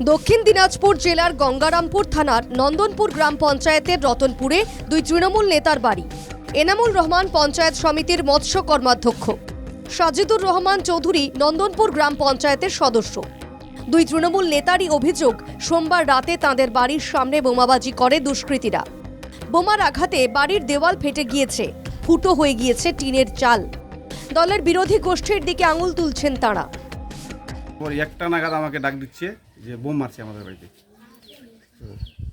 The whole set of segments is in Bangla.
দক্ষিণ দিনাজপুর জেলার গঙ্গারামপুর থানার নন্দনপুর গ্রাম পঞ্চায়েতের রতনপুরে দুই তৃণমূল নেতার বাড়ি। এনামুল রহমান পঞ্চায়েত সমিতির মৎস্য কর্মাধ্যক্ষ। সাজিদুর রহমান চৌধুরী নন্দনপুর গ্রাম পঞ্চায়েতের সদস্য। দুই তৃণমূল নেতারই অভিযোগ, সোমবার রাতে তাঁদের বাড়ির সামনে বোমাবাজি করে দুষ্কৃতীরা। বোমার আঘাতে বাড়ির দেওয়াল ফেটে গিয়েছে, ফুটো হয়ে গিয়েছে টিনের চাল। দলের বিরোধী গোষ্ঠীর দিকে আঙুল তুলছেন তাঁরা। পর একটা নাগাদ আমাকে ডাক দিচ্ছে যে বোম মারছে আমাদের বাড়িতে।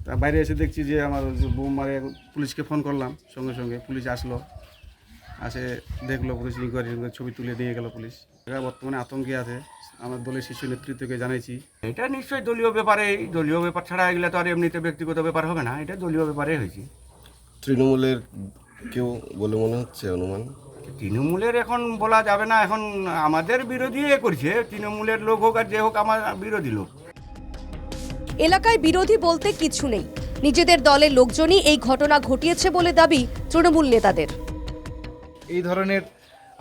তা বাইরে এসে দেখছি যে আমার বোম মারে, পুলিশকে ফোন করলাম, সঙ্গে সঙ্গে পুলিশ আসলো। আসে দেখল পুলিশ ইনকোয়ারি ছবি তুলে নিয়ে গেল পুলিশ। এরা বর্তমানে আতঙ্কে আছে। আমার দলের শীর্ষ নেতৃত্বকে জানাইছি। এটা নিশ্চয়ই দলীয় ব্যাপারে, দলীয় ব্যাপার ছাড়া এগুলো তো আর এমনিতে ব্যক্তিগত ব্যাপার হবে না। এটা দলীয় ব্যাপারে হয়েছে। তৃণমূলের কেউ বলে মনে হচ্ছে অনুমান? তৃণমূলের এখন বলা যাবে না এখন আমাদের বিরোধী এ করছে তৃণমূলের লোক হোক আর যে হোক আমার বিরোধী লোক। এলাকায় বিরোধী বলতে কিছু নেই। নিজেদের দলের লোকজনই এই ঘটনা ঘটিয়েছে বলে দাবি তৃণমূল নেতাদের। এই ধরনের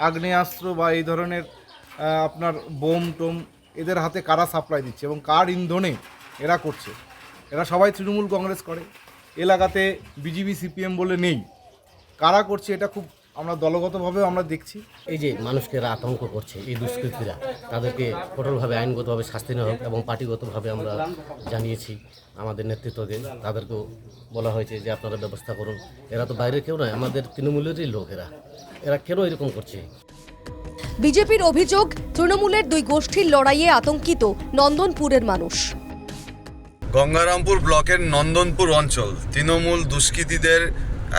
আগ্নেয়াস্ত্র বা এই ধরনের আপনার বোম টোম এদের হাতে কারা সাপ্লাই দিচ্ছে এবং কার ইন্ধনে এরা করছে? এরা সবাই তৃণমূল কংগ্রেস করে। এলাকাতে বিজিবি সিপিএম বলে নেই। কারা করছে এটা খুব আমরা দলগতভাবেও আমরা দেখছি। এই যে মানুষকে এরা আতঙ্ক করছে এই দুষ্কৃতীরা তাদেরকে কঠোরভাবে আইনগতভাবে শাস্তি নেওয়া হোক এবং পার্টিগতভাবে আমরা জানিয়েছি আমাদের নেতৃত্বকে। তাদেরকেও বলা হয়েছে যে আপনারা ব্যবস্থা করুন। এরা তো বাইরে কেউ নয় আমাদের তৃণমূলেরই লোক এরা। এরা কেন এরকম করছে? বিজেপির অভিযোগ তৃণমূলের দুই গোষ্ঠীর লড়াইয়ে আতঙ্কিত নন্দনপুরের মানুষ। গঙ্গারামপুর ব্লকের নন্দনপুর অঞ্চল তৃণমূল দুষ্কৃতীদের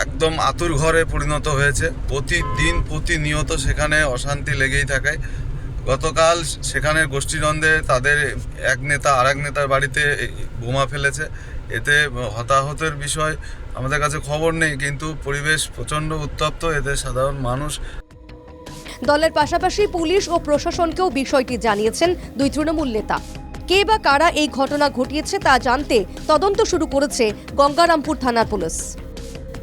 একদম আতুর ঘরে পরিণত হয়েছে। প্রতিদিন প্রতিনিয়ত সেখানে অশান্তি লেগেই থাকে। গতকাল সেখানের গোষ্ঠীদ্বন্দ্বে তাদের এক নেতা আর এক নেতার বাড়িতে বোমা ফেলেছে। এতে হতাহতের বিষয় আমাদের কাছে খবর নেই, কিন্তু পরিবেশ প্রচণ্ড উত্তপ্ত। এতে সাধারণ মানুষ দলের পাশাপাশি পুলিশ ও প্রশাসনকেও বিষয়টি জানিয়েছেন দুই তৃণমূল নেতা। কে বা কারা এই ঘটনা ঘটিয়েছে তা জানতে তদন্ত শুরু করেছে গঙ্গারামপুর থানার পুলিশ।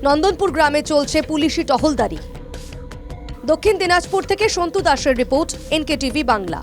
নন্দনপুর গ্রামে চলছে পুলিশি টহলদারি। দক্ষিণ দিনাজপুর থেকে সন্তু দাসের রিপোর্ট এনকে টিভি বাংলা।